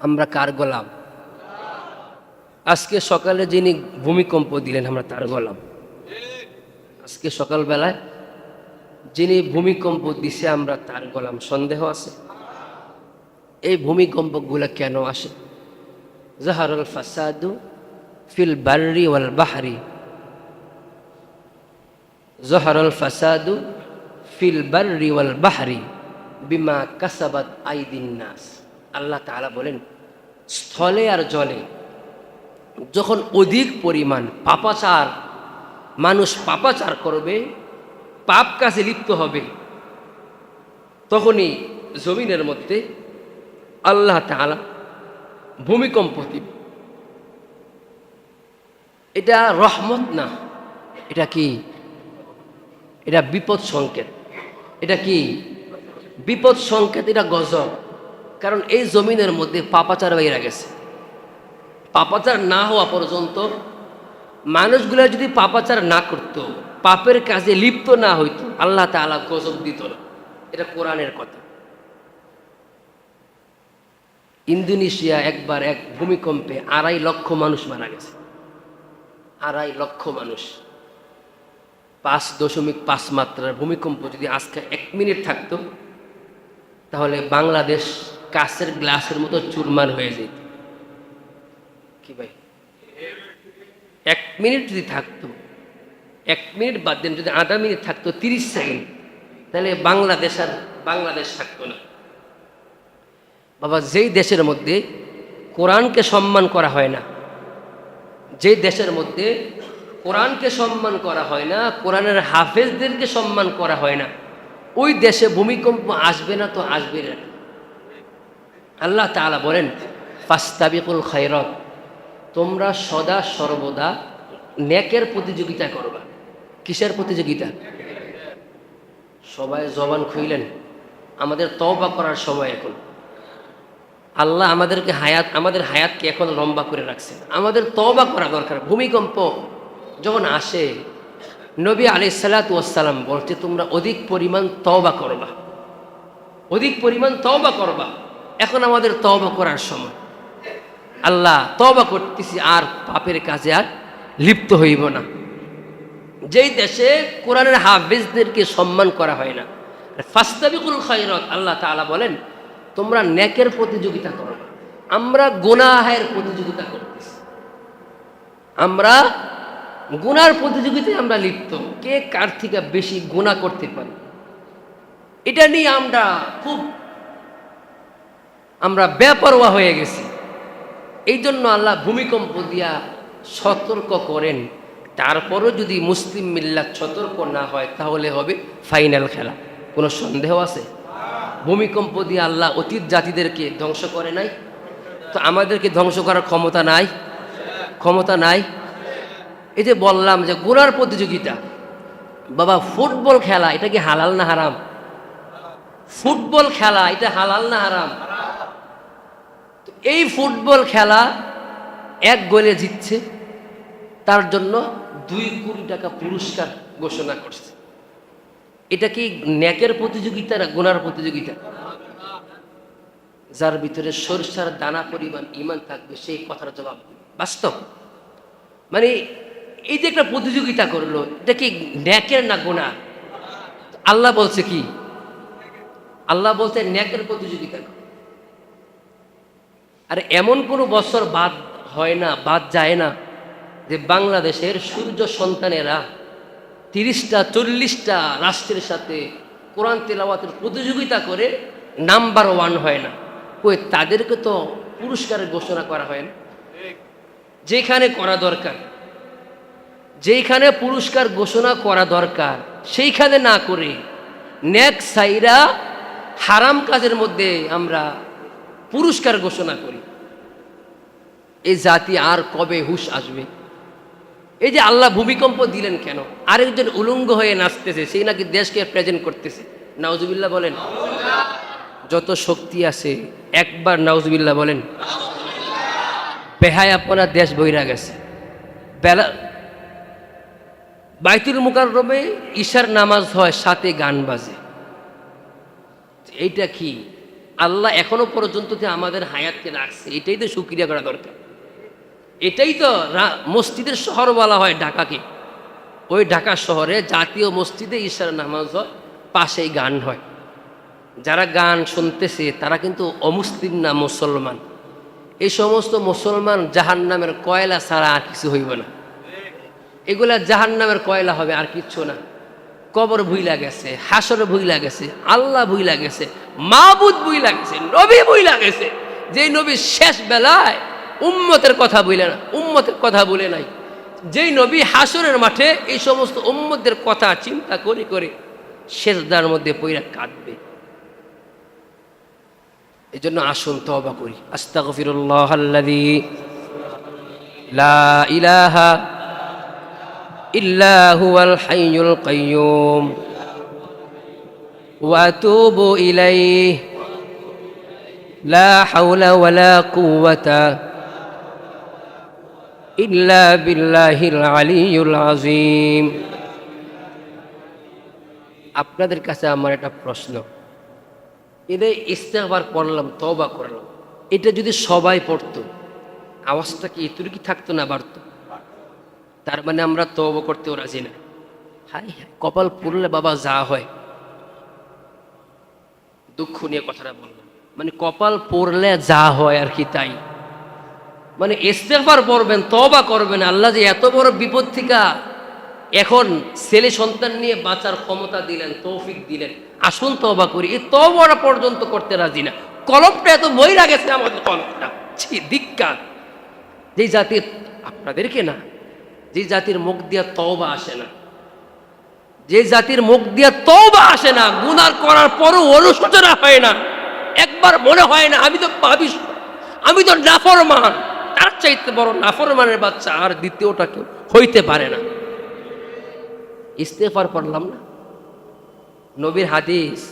আমরা কার গোলাম? আজকে সকালে যিনি ভূমিকম্প দিলেন, আমরা তার গোলাম। আজকে সকালবেলায় যিনি ভূমিকম্প দিছে, আমরা তার গোলাম। সন্দেহ আছে? এই ভূমিকম্পগুলো কেন আসে? জাহারুল ফাসাদু ফিল বার্রি ওয়াল বাহারি। জহরুল ফাসাদু ফিল বার্রি ওয়াল বাহারি বিমা কাসাবাত আইদিন নাস। আল্লাহ তাআলা বলেন, স্থলে আর জলে যখন অধিক পরিমাণ পাপাচার, মানুষ পাপাচার করবে, পাপ কাজে লিপ্ত হবে, তখনই জমিনের মধ্যে আল্লাহ তাআলা ভূমিকম্প দিবে। এটা রহমত না, এটা কি, এটা বিপদ সংকেত, এটা কি, বিপদ সংকেত, এটা গজব। কারণ এই জমিনের মধ্যে পাপাচার বাইরে গেছে। পাপাচার না হওয়া পর্যন্ত মানুষগুলো যদি পাপাচার না করতো, পাপের কাজে লিপ্ত না হইতো, আল্লাহ তাআলা গজব দিত না। এটা কোরআনের কথা। ইন্দোনেশিয়া একবার এক ভূমিকম্পে আড়াই লক্ষ মানুষ মারা গেছে। আড়াই লক্ষ মানুষ। পাঁচ দশমিক পাঁচ মাত্রার ভূমিকম্প যদি আজকে এক মিনিট থাকতো, তাহলে বাংলাদেশ কাছের গ্লাসের মতো চুরমার হয়ে যেত। কি ভাই? এক মিনিট যদি থাকতো, এক মিনিট বাদ দেন, যদি আধা মিনিট থাকতো, তিরিশ সেকেন্ড, তাহলে বাংলাদেশ আর বাংলাদেশ থাকতো না। বাবা, যেই দেশের মধ্যে কোরআনকে সম্মান করা হয় না যে দেশের মধ্যে কোরআনকে সম্মান করা হয় না, কোরআনের হাফেজদেরকে সম্মান করা হয় না, ওই দেশে ভূমিকম্প আসবে না তো আসবে না। আল্লাহ তাআলা বলেন, ফাস্তাবিকুল খায়রত তোমরা সদা সর্বদা নেকের প্রতিযোগিতা করবা। কিসের প্রতিযোগিতা? সবাই জবান খুইলেন। আমাদের তওবা করার সময় এখন। আল্লাহ আমাদেরকে হায়াত, আমাদের হায়াতকে এখন লম্বা করে রাখছেন। আমাদের তওবা করা দরকার। ভূমিকম্প যখন আসে, নবী আলি সালাতাম বলছে, তোমরা অধিক পরিমাণ তওবা করবা। অধিক পরিমাণ তওবা করবা। এখন আমাদের তবা করার সময়। আল্লাহ তবা করতেছি, আর পাপের কাজে আর লিপ্ত হইব না। যেই দেশে কোরআনের হাফেজদেরকে সম্মান করা হয় না, ফাস্তাবিকুল খৈরত আল্লাহ তাআলা বলেন, তোমরা নেকের প্রতিযোগিতা করো। আমরা গুনাহের প্রতিযোগিতা করতেছি। আমরা গুনার প্রতিযোগিতায় আমরা লিপ্ত। কে কার থেকে বেশি গুণা করতে পারি? এটা নিয়ে আমরা খুব আমরা বেপরোয়া হয়ে গেছি। এই জন্য আল্লাহ ভূমিকম্প দিয়া সতর্ক করেন। তারপরও যদি মুসলিম মিল্লাত সতর্ক না হয়, তাহলে হবে ফাইনাল খেলা। কোনো সন্দেহ আছে? ভূমিকম্প দিয়ে আল্লাহ অতীত জাতিদেরকে ধ্বংস করে নাই? তো আমাদেরকে ধ্বংস করার ক্ষমতা নাই? ক্ষমতা নাই? এই যে বললাম যে গোড়ার প্রতিযোগিতা, বাবা ফুটবল খেলা, এটা কি হালাল না হারাম? ফুটবল খেলা, এটা হালাল না হারাম? এই ফুটবল খেলা এক গোলে জিতছে, তার জন্য দুই কোটি টাকা পুরস্কার ঘোষণা করছে। এটা কি ন্যাকের প্রতিযোগিতা না গোনার প্রতিযোগিতা? যার ভিতরে সরষার দানা পরিমাণ ইমান থাকবে, সেই কথার জবাব বাস্তব? মানে এই যে একটা প্রতিযোগিতা করল, এটা কি ন্যাকের না গোনা? আল্লাহ বলছে কি? আল্লাহ বলছে ন্যাকের প্রতিযোগিতা। আর এমন কোনো বছর বাদ হয় না, বাদ যায় না যে বাংলাদেশের সূর্য সন্তানেরা তিরিশটা, চল্লিশটা রাষ্ট্রের সাথে কোরআন তেলাওয়াতের প্রতিযোগিতা করে নাম্বার ওয়ান হয় না। কই, তাদেরকে তো পুরস্কারের ঘোষণা করা হয় না। যেখানে করা দরকার, যেখানে পুরস্কার ঘোষণা করা দরকার, সেইখানে না করে নেক সাইরা হারাম কাজের মধ্যে আমরা পুরস্কার ঘোষণা করি। এই জাতি আর কবে হুশ আসবে? এই যে আল্লাহ ভূমিকম্প দিলেন কেন? আরেকজন উলঙ্গ হয়ে নাচতেছে, সেই নাকি দেশকে প্রেজেন্ট করতেছে। নাউজুবিল্লাহ বলেন, যত শক্তি আছে, একবার নাউজুবিল্লাহ বলেন, বেহায় আপনার দেশ বইরা গেছে। বেলা, বাইতুল মুকাররমে ঈশার নামাজ হয়, সাথে গান বাজে। এইটা কি? আল্লাহ এখনও পর্যন্ত আমাদের হায়াতকে রাখছে, এটাই তো সুক্রিয়া করা দরকার। এটাই তো মসজিদের শহর বলা হয় ঢাকাকে। ওই ঢাকা শহরে জাতীয় মসজিদে ঈশ্বর নামাজ পাশেই গান হয়। যারা গান শুনতেছে, তারা কিন্তু অমুসলিম না মুসলমান। এই সমস্ত মুসলমান জাহান নামের কয়লা ছাড়া আর কিছু হইব না। এগুলা জাহান নামের কয়লা হবে আর কিচ্ছু না। কবর ভুইলা গেছে, হাসর ভুইলা গেছে, আল্লাহ ভুইলা গেছে মাহবুদ ভুইলা গেছে, নবী ভুইলা গেছে। যেই নবী শেষ বেলায় উম্মতের কথা বলে না উম্মতের কথা বলে নাই যেই নবী হাসরের মাঠে এই সমস্ত উম্মতের কথা চিন্তা করে করে শেষদার মধ্যে পইরা কাঁদবে এই জন্য আসুন তবা করি আস্তাগফিরুল্লাহ আল্লাযী লা ইলাহা إلا هو الحي القيوم وأتوب إليه لا حول ولا قوة ইল্লা বিল্লাহিল আলিউল আজিম আপনাদের কাছে আমার একটা প্রশ্ন। এদের ইস্তেকবার করলাম তবা করলাম। এটা যদি সবাই পড়তো, আওয়াজটা কি এতটুকু থাকতো না বাড়ত? তার মানে আমরা তব করতেও রাজি না। হাই হ্যাঁ কপাল পুরলে বাবা যা হয়। দুঃখ নিয়ে কথাটা বললাম। মানে কপাল পড়লে যা হয় আর কি তাই। মানে ইস্তেফার পড়বেন তবা করবেন, আল্লাহ যে এত বড় বিপদ থেকে এখন ছেলে সন্তান নিয়ে বাঁচার ক্ষমতা দিলেন, তৌফিক দিলেন। আসুন তবা করি, এই তবরা পর্যন্ত করতে রাজি না। কলমটা এত বই গেছে আমাদের কলমটা। ছি দিক্কার যে জাতির, আপনাদেরকে না, যে জাতির মুখ দিয়া তওবা আসে না। যে জাতির মুখ দিয়া তওবা আসে না গুনার করার পরও অনুশোচনা হয় না। একবার মনে হয় না, আমি তো পাবি আমি তো নাফরমান। চাইতে বড় নাফরমানের বাচ্চা আর দ্বিতীয়টা কেউ হইতে পারে না। ইস্তেফার পড়লাম না। নবীর হাদিস,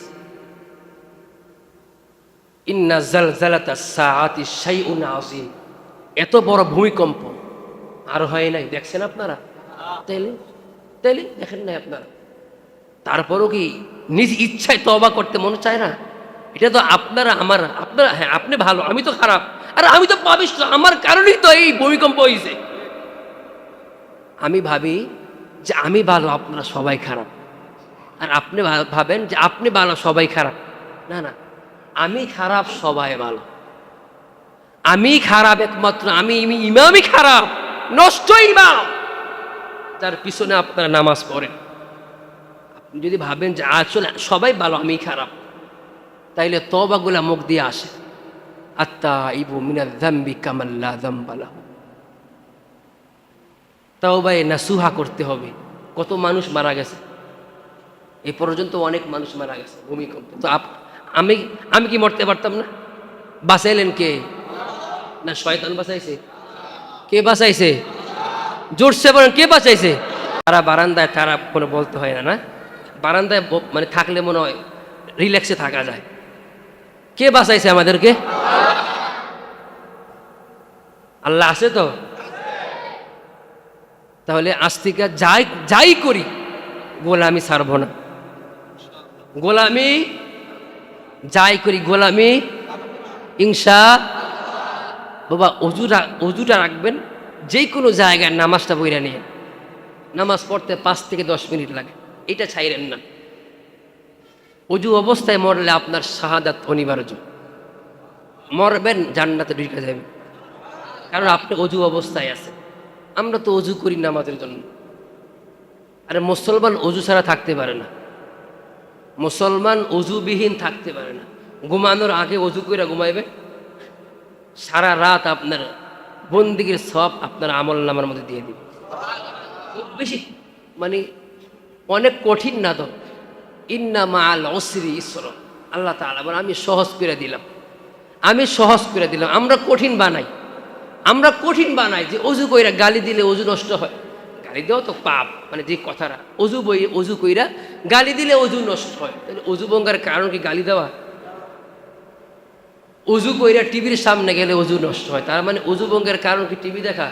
ইন্না জালজালাতা সাআতি শাইউন আযীম। এত বড় ভূমিকম্প। আর হয় নাই। দেখছেন আপনারা? তাইলে তাইলে দেখেন নাই আপনারা? তারপরও কি নিজ ইচ্ছায় তবা করতে মনে চায় না? এটা তো আপনারা, আমার, আপনারা হ্যাঁ আপনি ভালো, আমি তো খারাপ। আর আমি তো পাবিস আমার কারণেই তো এই ভূমিকম্প হয়েছে আমি ভাবি যে আমি ভালো, আপনারা সবাই খারাপ। আর আপনি ভাবেন যে আপনি ভালো, সবাই খারাপ। না না, আমি খারাপ, সবাই ভালো। আমি খারাপ একমাত্র, আমি ইমি- ইমামই খারাপ নষ্ট ইমাম তার পিছনে আপনারা নামাজ পড়েন। আপনি যদি ভাবেন যে আসলে সবাই ভালো, আমি খারাপ, তাইলে তবাগুলা মুখ দিয়ে আসে। আত্মা ইবু মিনা দাম্বি কামাল্লা দাম্বালা তাও ভাই নাসুহা করতে হবে। কত মানুষ মারা গেছে। এ পর্যন্ত অনেক মানুষ মারা গেছে ভূমিকম্প। তো আমি আমি কি মরতে পারতাম না? বাঁচাইলেন কে? না, শয়তান বাঁচাইছে। কে বাঁচাইছে? জোরসে বলেন, কে বাঁচাইছে? তারা বারান্দায়, তারা কোনো বলতে হয় না না? বারান্দায় মানে থাকলে মনে হয় রিল্যাক্সে থাকা যায়। কে বাঁচাইছে আমাদেরকে? আল্লাহ আছে তো? তাহলে আজ থেকে যাই যাই করি, গোলামি ছাড়ব না। গোলামি, যাই করি গোলামি ইংসা বাবা, অজু রা- অজুটা রাখবেন যে কোনো জায়গায় নামাজটা বইরা নিয়ে। নামাজ পড়তে পাঁচ থেকে দশ মিনিট লাগে। এটা ছাইরেন না। অজু অবস্থায় মরলে আপনার শাহাদাত অনিবার্য। মরবেন, জান্নাতে ঢুকে যাবে কারণ আপনি অজু অবস্থায় আছেন। আমরা তো অজু করি নামাজের জন্য। আরে মুসলমান অজু ছাড়া থাকতে পারে না। মুসলমান অজুবিহীন থাকতে পারে না। ঘুমানোর আগে অজু করে ঘুমাইবে। সারা রাত আপনার বন্দিগির সব আপনার আমল নামার মধ্যে দিয়ে দিবে। খুব বেশি মানে অনেক কঠিন না তো। ইন্না মাল অসরি ঈশ্বর আল্লাহ তালা বলে আমি সহজ করে দিলাম। আমি সহজ করে দিলাম। আমরা কঠিন বানাই। আমরা কঠিন বানাই যে অজু কইরা গালি দিলে অজু নষ্ট হয়। গালি দেওয়া তো পাপ মানে যে কথাটা, অজু বই, অজু কইরা গালি দিলে অজু নষ্ট হয়। তাহলে অজু বঙ্গার কারণ কি গালি দেওয়া? অজু কইরা টিভির সামনে গেলে অজু নষ্ট হয়। তার মানে অজু বঙ্গের কারণ কি টিভি দেখা?